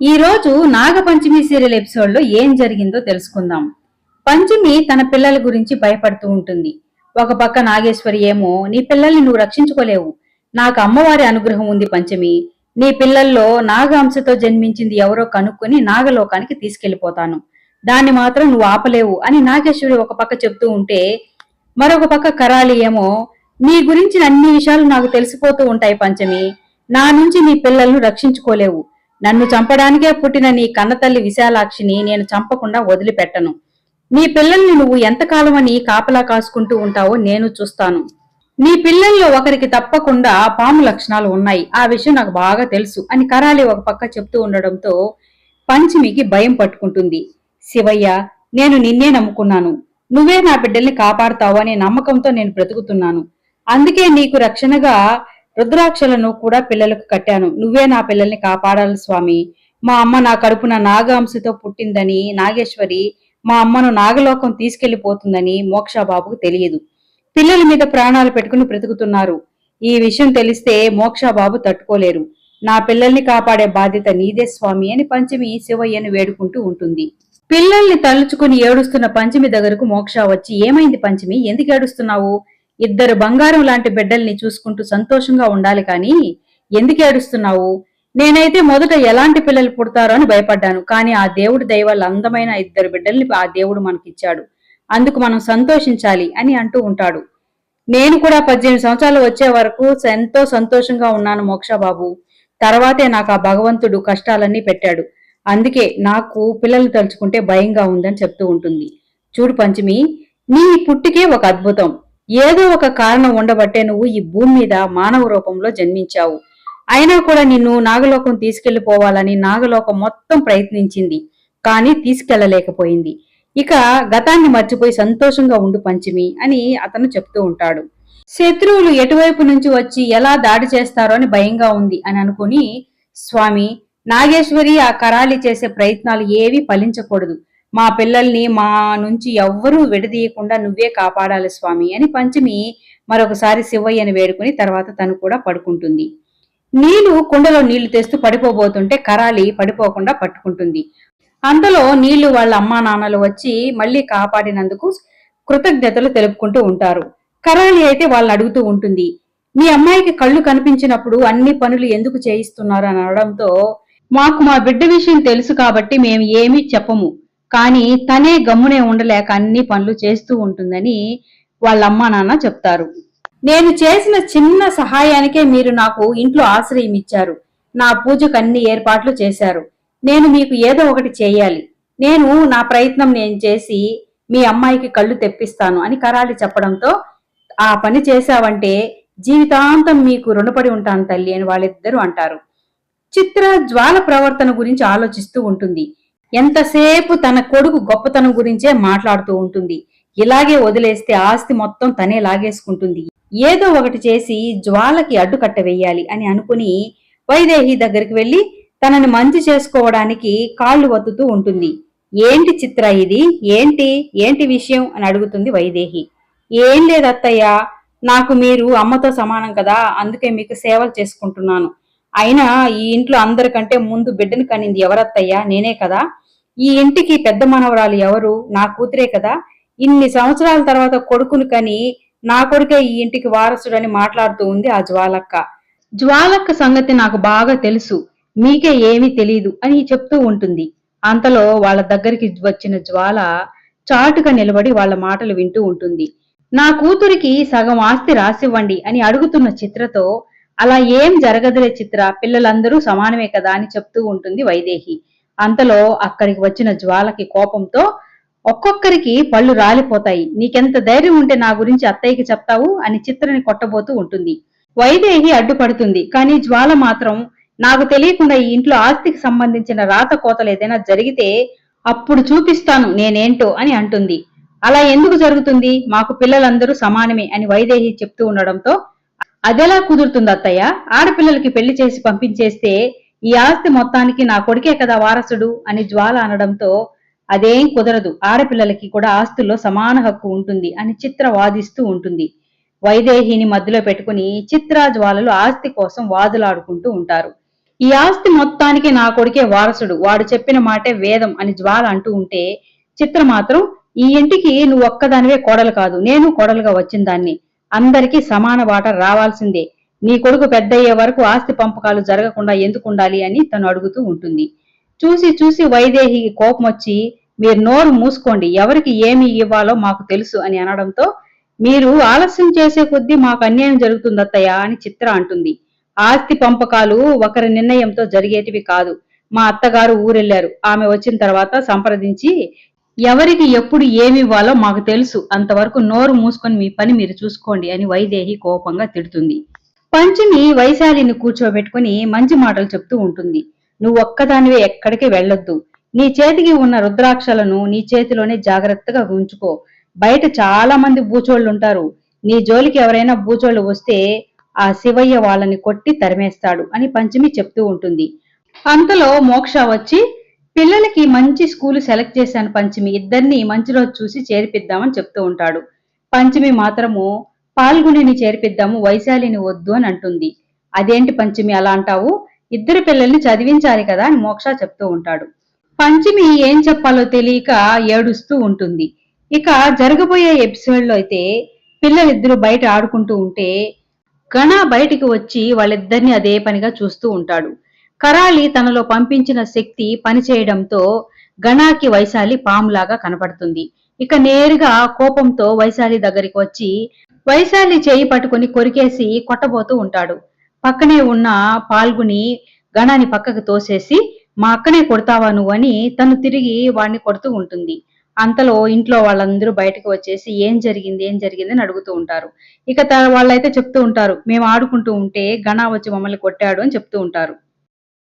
ఈ రోజు నాగపంచమి సీరియల్ ఎపిసోడ్లో ఏం జరిగిందో తెలుసుకుందాం. పంచమి తన పిల్లల గురించి భయపడుతూ ఉంటుంది. ఒక పక్క నాగేశ్వరి ఏమో నీ పిల్లల్ని నువ్వు రక్షించుకోలేవు. నాకు అమ్మవారి అనుగ్రహం ఉంది పంచమి. నీ పిల్లల్లో నాగాంశతో జన్మించింది ఎవరో కనుక్కొని నాగలోకానికి తీసుకెళ్ళిపోతాను దాన్ని మాత్రం నువ్వు ఆపలేవు అని నాగేశ్వరి ఒక పక్క చెప్తూ ఉంటే మరొక పక్క కరాలి ఏమో నీ గురించి అన్ని విషయాలు నాకు తెలిసిపోతూ ఉంటాయి పంచమి. నా నుంచి నీ పిల్లలను రక్షించుకోలేవు. నన్ను చంపడానికే పుట్టిన నీ కన్నతల్లి విశాలాక్షిని నేను చంపకుండా వదిలిపెట్టను. నీ పిల్లల్ని నువ్వు ఎంతకాలమని కాపలా కాసుకుంటూ ఉంటావో నేను చూస్తాను. నీ పిల్లల్లో ఒకరికి తప్పకుండా పాము లక్షణాలు ఉన్నాయి. ఆ విషయం నాకు బాగా తెలుసు అని కరాలి ఒక పక్క చెప్తూ ఉండడంతో పంచమికి భయం పట్టుకుంటుంది. శివయ్య నేను నిన్నే నమ్ముకున్నాను. నువ్వే నా బిడ్డల్ని కాపాడుతావు అనే నమ్మకంతో నేను బ్రతుకుతున్నాను. అందుకే నీకు రక్షణగా రుద్రాక్షలను కూడా పిల్లలకు కట్టాను. నువ్వే నా పిల్లల్ని కాపాడాలి స్వామి. మా అమ్మ నా కడుపున నాగాంశతో పుట్టిందని నాగేశ్వరి మా అమ్మను నాగలోకం తీసుకెళ్ళిపోతుందని మోక్షాబాబుకు తెలియదు. పిల్లల మీద ప్రాణాలు పెట్టుకుని బ్రతుకుతున్నారు. ఈ విషయం తెలిస్తే మోక్షాబాబు తట్టుకోలేరు. నా పిల్లల్ని కాపాడే బాధ్యత నీదే స్వామి అని పంచమి శివయ్యను వేడుకుంటూ ఉంటుంది. పిల్లల్ని తలుచుకుని ఏడుస్తున్న పంచమి దగ్గరకు మోక్ష వచ్చి ఏమైంది పంచమి? ఎందుకు ఏడుస్తున్నావు? ఇద్దరు బంగారం లాంటి బిడ్డల్ని చూసుకుంటూ సంతోషంగా ఉండాలి కానీ ఎందుకు ఏడుస్తున్నావు? నేనైతే మొదట ఎలాంటి పిల్లలు పుడతారో అని భయపడ్డాను కానీ ఆ దేవుడి దయ అందమైన ఇద్దరు బిడ్డల్ని ఆ దేవుడు మనకిచ్చాడు. అందుకు మనం సంతోషించాలి అని అంటూ ఉంటాడు. నేను కూడా పద్దెనిమిది సంవత్సరాలు వచ్చే వరకు ఎంతో సంతోషంగా ఉన్నాను మోక్షబాబు. తర్వాతే నాకు ఆ భగవంతుడు కష్టాలన్నీ పెట్టాడు. అందుకే నాకు పిల్లల్ని తలుచుకుంటే భయంగా ఉందని చెప్తూ ఉంటుంది. చూడు పంచమి నీ పుట్టికే ఒక అద్భుతం. ఏదో ఒక కారణం ఉండబట్టే నువ్వు ఈ భూమి మీద మానవ రూపంలో జన్మించావు. అయినా కూడా నిన్ను నాగలోకం తీసుకెళ్ళిపోవాలని నాగలోకం మొత్తం ప్రయత్నించింది కానీ తీసుకెళ్ళలేకపోయింది ఇక గతాన్ని మర్చిపోయి సంతోషంగా ఉండు పంచమి అని అతను చెప్తూ ఉంటాడు. శత్రువులు ఎటువైపు నుంచి వచ్చి ఎలా దాడి చేస్తారో అని భయంగా ఉంది అని అనుకుని స్వామి నాగేశ్వరి ఆ కరాలి చేసే ప్రయత్నాలు ఏవి ఫలించకూడదు. మా పిల్లల్ని మా నుంచి ఎవ్వరూ విడదీయకుండా నువ్వే కాపాడాలి స్వామి అని పంచమి మరొకసారి శివయ్యని వేడుకుని తర్వాత తను కూడా పడుకుంటుంది. నీళ్ళు కుండలో నీళ్ళు తెస్తూ పడిపోబోతుంటే కరాలి పడిపోకుండా పట్టుకుంటుంది. అంతలో నీళ్ళు వాళ్ళ అమ్మా నాన్నలు వచ్చి మళ్ళీ కాపాడినందుకు కృతజ్ఞతలు తెలుపుకుంటూ ఉంటారు. కరాలి అయితే వాళ్ళని అడుగుతూ ఉంటుంది. మీ అమ్మాయికి కళ్ళు కనిపించినప్పుడు అన్ని పనులు ఎందుకు చేయిస్తున్నారు అని అనడంతో మాకు మా బిడ్డ విషయం తెలుసు కాబట్టి మేము ఏమీ చెప్పము. కానీ తనే గమ్మునే ఉండలేక అన్ని పనులు చేస్తూ ఉంటుందని వాళ్ళ అమ్మా నాన్న చెప్తారు. నేను చేసిన చిన్న సహాయానికే మీరు నాకు ఇంట్లో ఆశ్రయం ఇచ్చారు. నా పూజకు అన్ని ఏర్పాట్లు చేశారు. నేను మీకు ఏదో ఒకటి చేయాలి. నేను నా ప్రయత్నం నేను చేసి మీ అమ్మాయికి కళ్ళు తెప్పిస్తాను అని కరాలి చెప్పడంతో ఆ పని చేశావంటే జీవితాంతం మీకు రుణపడి ఉంటాను తల్లి అని వాళ్ళిద్దరూ అంటారు. చిత్ర జ్వాల ప్రవర్తన గురించి ఆలోచిస్తూ ఉంటుంది. ఎంతసేపు తన కొడుకు గొప్పతనం గురించే మాట్లాడుతూ ఉంటుంది. ఇలాగే వదిలేస్తే ఆస్తి మొత్తం తనే లాగేసుకుంటుంది. ఏదో ఒకటి చేసి జ్వాలకి అడ్డుకట్ట వెయ్యాలి అని అనుకుని వైదేహి దగ్గరికి వెళ్ళి తనని మంచి చేసుకోవడానికి కాళ్ళు వత్తుతూ ఉంటుంది. ఏంటి చిత్ర ఇది? ఏంటి? ఏంటి విషయం అని అడుగుతుంది వైదేహి. ఏం లేదు అత్తయ్య నాకు మీరు అమ్మతో సమానం కదా అందుకే మీకు సేవలు చేసుకుంటున్నాను. అయినా ఈ ఇంట్లో అందరికంటే ముందు బిడ్డను కనింది ఎవరత్తయ్యా? నేనే కదా. ఈ ఇంటికి పెద్ద మనవరాలు ఎవరు? నా కూతురే కదా. ఇన్ని సంవత్సరాల తర్వాత కొడుకును కని నా కొడుకే ఈ ఇంటికి వారసుడని మాట్లాడుతూ ఉంది ఆ జ్వాలక్క. జ్వాలక్క సంగతి నాకు బాగా తెలుసు. మీకే ఏమీ తెలీదు అని చెప్తూ ఉంటుంది. అంతలో వాళ్ళ దగ్గరికి వచ్చిన జ్వాల చాటుగా నిలబడి వాళ్ళ మాటలు వింటూ ఉంటుంది. నా కూతురికి సగం ఆస్తి రాసివ్వండి అని అడుగుతున్న చిత్రతో అలా ఏం జరగదులే చిత్ర పిల్లలందరూ సమానమే కదా అని చెప్తూ ఉంటుంది వైదేహి. అంతలో అక్కడికి వచ్చిన జ్వాలకి కోపంతో ఒక్కొక్కరికి పళ్ళు రాలిపోతాయి. నీకెంత ధైర్యం ఉంటే నా గురించి అత్తయ్యకి చెప్తావు? అని చిత్రని కొట్టబోతూ ఉంటుంది. వైదేహి అడ్డుపడుతుంది. కానీ జ్వాల మాత్రం నాకు తెలియకుండా ఈ ఇంట్లో ఆస్తికి సంబంధించిన రాత కోతలు ఏదైనా జరిగితే అప్పుడు చూపిస్తాను నేనేంటో అని అంటుంది. అలా ఎందుకు జరుగుతుంది? మాకు పిల్లలందరూ సమానమే అని వైదేహి చెప్తూ ఉండడంతో అదెలా కుదురుతుంది అత్తయ్య? ఆడపిల్లలకి పెళ్ళి చేసి పంపించేస్తే ఈ ఆస్తి మొత్తానికి నా కొడుకే కదా వారసుడు అని జ్వాల అనడంతో అదేం కుదరదు. ఆడపిల్లలకి కూడా ఆస్తుల్లో సమాన హక్కు ఉంటుంది అని చిత్ర వాదిస్తూ ఉంటుంది. వైదేహిని మధ్యలో పెట్టుకుని చిత్ర జ్వాలలు ఆస్తి కోసం వాదులాడుకుంటూ ఉంటారు. ఈ ఆస్తి మొత్తానికి నా కొడుకే వారసుడు. వాడు చెప్పిన మాటే వేదం అని జ్వాల అంటూ ఉంటే చిత్ర మాత్రం ఈ ఇంటికి నువ్వు ఒక్కదానివే కోడలు కాదు. నేను కోడలుగా వచ్చిన దాన్ని. అందరికీ సమాన వాట రావాల్సిందే. నీ కొడుకు పెద్దయ్యే వరకు ఆస్తి పంపకాలు జరగకుండా ఎందుకు ఉండాలి అని తను అడుగుతూ ఉంటుంది. చూసి చూసి వైదేహికి కోపం వచ్చి మీరు నోరు మూసుకోండి ఎవరికి ఏమి ఇవ్వాలో మాకు తెలుసు అని అనడంతో మీరు ఆలస్యం చేసే కొద్దీ మాకు అన్యాయం జరుగుతుంది అత్తయ్య అని చిత్ర అంటుంది. ఆస్తి పంపకాలు ఒకరి నిర్ణయంతో జరిగేటివి కాదు. మా అత్తగారు ఊరెళ్ళారు ఆమె వచ్చిన తర్వాత సంప్రదించి ఎవరికి ఎప్పుడు ఏమి ఇవ్వాలో మాకు తెలుసు. అంతవరకు నోరు మూసుకొని మీ పని మీరు చూసుకోండి అని వైదేహి కోపంగా తిడుతుంది. పంచమి వైశాలిని కూర్చోబెట్టుకుని మంచి మాటలు చెప్తూ ఉంటుంది. నువ్వు ఒక్కదానివే ఎక్కడికి వెళ్ళొద్దు. నీ చేతికి ఉన్న రుద్రాక్షలను నీ చేతిలోనే జాగ్రత్తగా ఉంచుకో. బయట చాలా మంది బూచోళ్ళు ఉంటారు నీ జోలికి ఎవరైనా బూచోళ్ళు వస్తే ఆ శివయ్య వాళ్ళని కొట్టి తరిమేస్తాడు అని పంచమి చెప్తూ ఉంటుంది. అంతలో మోక్ష వచ్చి పిల్లలకి మంచి స్కూల్ సెలెక్ట్ చేశాను పంచమి. ఇద్దరిని మంచి రోజు చూసి చేర్పిద్దామని చెప్తూ ఉంటాడు. పంచమి మాత్రము పాల్గొనిని చేర్పిద్దాము వైశాలిని వద్దు అని అంటుంది. అదేంటి పంచమి అలా అంటావు? ఇద్దరు పిల్లల్ని చదివించాలి కదా అని మోక్ష చెప్తూ ఉంటాడు. పంచమి ఏం చెప్పాలో తెలియక ఏడుస్తూ ఉంటుంది. ఇక జరగబోయే ఎపిసోడ్లో అయితే పిల్లలిద్దరూ బయట ఆడుకుంటూ ఉంటే గణ బయటికి వచ్చి వాళ్ళిద్దరిని అదే పనిగా చూస్తూ ఉంటాడు. కరాలి తనలో పంపించిన శక్తి పనిచేయడంతో గణాకి వైశాలి పాములాగా కనపడుతుంది. ఇక నేరుగా కోపంతో వైశాలి దగ్గరికి వచ్చి వైశాలి చేయి పట్టుకుని కొరికేసి కొట్టబోతూ ఉంటాడు. పక్కనే ఉన్న పాల్గొని గణాన్ని పక్కకు తోసేసి మా అక్కనే కొడతావా నువ్వు? అని తను తిరిగి వాడిని కొడుతూ ఉంటుంది. అంతలో ఇంట్లో వాళ్ళందరూ బయటకు వచ్చేసి ఏం జరిగింది? ఏం జరిగింది? అని అడుగుతూ ఉంటారు. ఇక వాళ్ళైతే చెప్తూ ఉంటారు. మేము ఆడుకుంటూ ఉంటే గణ వచ్చి మమ్మల్ని కొట్టాడు అని చెప్తూ ఉంటారు.